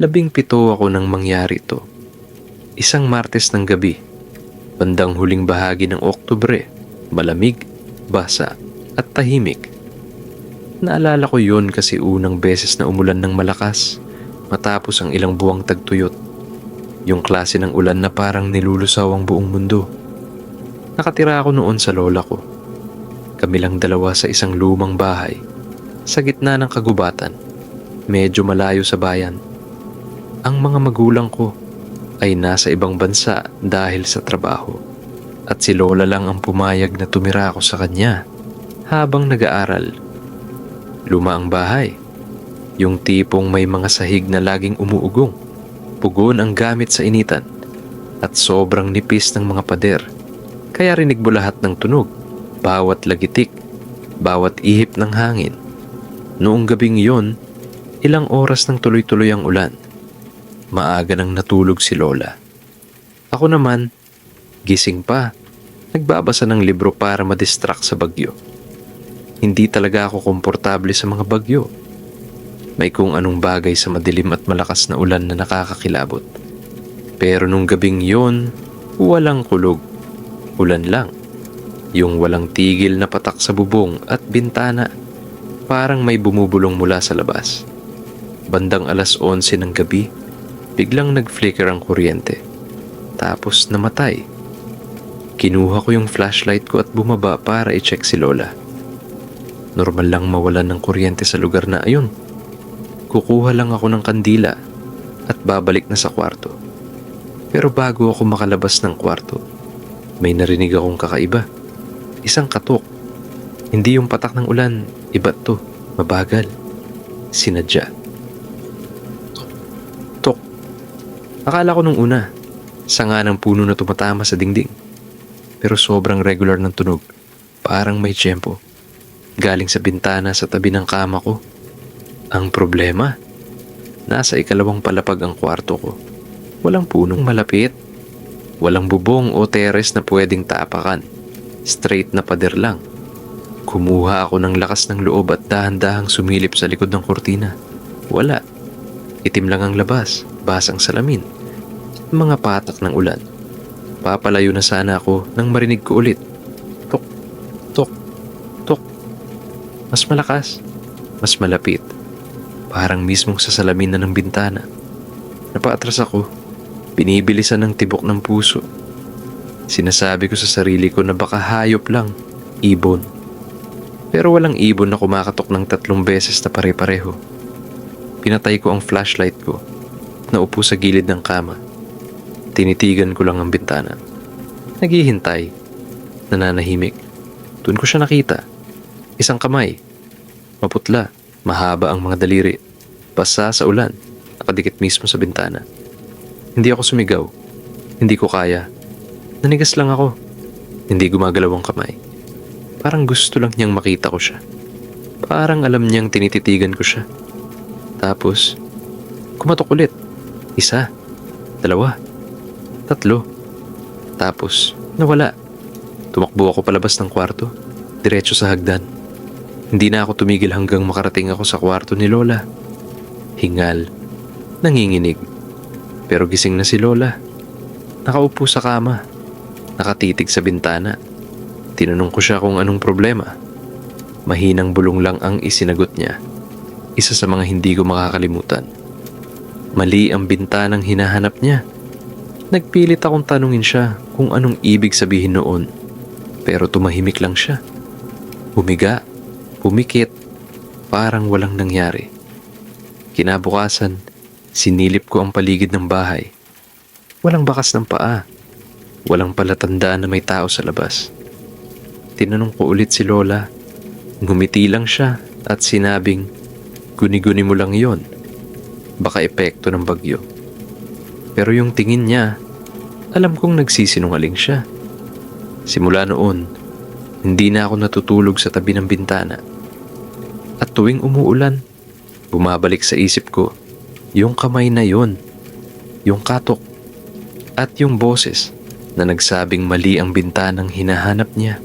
Labing pito ako nang mangyari ito. Isang Martes ng gabi, bandang huling bahagi ng Oktubre, malamig, basa, at tahimik. Naalala ko yun kasi unang beses na umulan ng malakas matapos ang ilang buwang tagtuyot. Yung klase ng ulan na parang nilulusaw ang buong mundo. Nakatira ako noon sa lola ko. Kami lang dalawa sa isang lumang bahay sa gitna ng kagubatan, medyo malayo sa bayan. Ang mga magulang ko ay nasa ibang bansa dahil sa trabaho at si Lola lang ang pumayag na tumira ako sa kanya habang nag-aaral. Luma ang bahay, yung tipong may mga sahig na laging umuugong, pugon ang gamit sa initan at sobrang nipis ng mga pader kaya rinig mo lahat ng tunog, bawat lagitik, bawat ihip ng hangin. Noong gabing yon, ilang oras nang tuloy-tuloy ang ulan. Maaga nang natulog si Lola. Ako naman, gising pa, nagbabasa ng libro para madistract sa bagyo. Hindi talaga ako komportable sa mga bagyo. May kung anong bagay sa madilim at malakas na ulan na nakakakilabot. Pero nung gabing yon, walang kulog. Ulan lang. Yung walang tigil na patak sa bubong at bintana. Parang may bumubulong mula sa labas. Bandang alas 11 ng gabi, biglang nag-flicker ang kuryente. Tapos namatay. Kinuha ko yung flashlight ko at bumaba para i-check si Lola. Normal lang mawalan ng kuryente sa lugar na ayun. Kukuha lang ako ng kandila at babalik na sa kwarto. Pero bago ako makalabas ng kwarto, may narinig akong kakaiba. Isang katok. Hindi yung patak ng ulan, iba to, mabagal. Sinadya. Akala ko nung una, sanga ng puno na tumatama sa dingding. Pero sobrang regular ng tunog. Parang may tiyempo. Galing sa bintana sa tabi ng kama ko. Ang problema, nasa ikalawang palapag ang kwarto ko. Walang punong malapit. Walang bubong o teres na pwedeng tapakan. Straight na pader lang. Kumuha ako ng lakas ng loob at dahan-dahang sumilip sa likod ng kurtina. Wala. Itim lang ang labas, basang salamin. Mga patak ng ulan. Papalayo na sana ako nang marinig ko ulit. Tok, tok, tok. Mas malakas, mas malapit. Parang mismong sa salamin na ng bintana. Napaatras ako. Binibilisan ng tibok ng puso. Sinasabi ko sa sarili ko na baka hayop lang, ibon. Pero walang ibon na kumakatok ng tatlong beses na pare-pareho. Pinatay ko ang flashlight ko. Naupo sa gilid ng kama. Tinitigan ko lang ang bintana. Naghihintay. Nananahimik. Doon ko siya nakita. Isang kamay. Maputla. Mahaba ang mga daliri. Basa sa ulan. Nakadikit mismo sa bintana. Hindi ako sumigaw. Hindi ko kaya. Nanigas lang ako. Hindi gumagalaw ang kamay. Parang gusto lang niyang makita ko siya. Parang alam niyang tinititigan ko siya. Tapos, kumatok ulit. Isa, dalawa, tatlo. Tapos, nawala. Tumakbo ako palabas ng kwarto, diretso sa hagdan. Hindi na ako tumigil hanggang makarating ako sa kwarto ni Lola. Hingal, nanginginig. Pero gising na si Lola. Nakaupo sa kama, nakatitig sa bintana. Tinanong ko siya kung anong problema. Mahinang bulong lang ang isinagot niya. Isa sa mga hindi ko makakalimutan. Mali ang bintanang hinahanap niya. Nagpilit akong tanungin siya kung anong ibig sabihin noon. Pero tumahimik lang siya. Humiga, pumikit, parang walang nangyari. Kinabukasan, sinilip ko ang paligid ng bahay. Walang bakas ng paa. Walang palatandaan na may tao sa labas. Tinanong ko ulit si Lola. Ngumiti lang siya at sinabing, Guni-guni mo lang yon. Baka epekto ng bagyo. Pero yung tingin niya, alam kong nagsisinungaling siya. Simula noon, hindi na ako natutulog sa tabi ng bintana. At tuwing umuulan, bumabalik sa isip ko yung kamay na yon, yung katok, at yung boses na nagsabing mali ang bintanang hinahanap niya.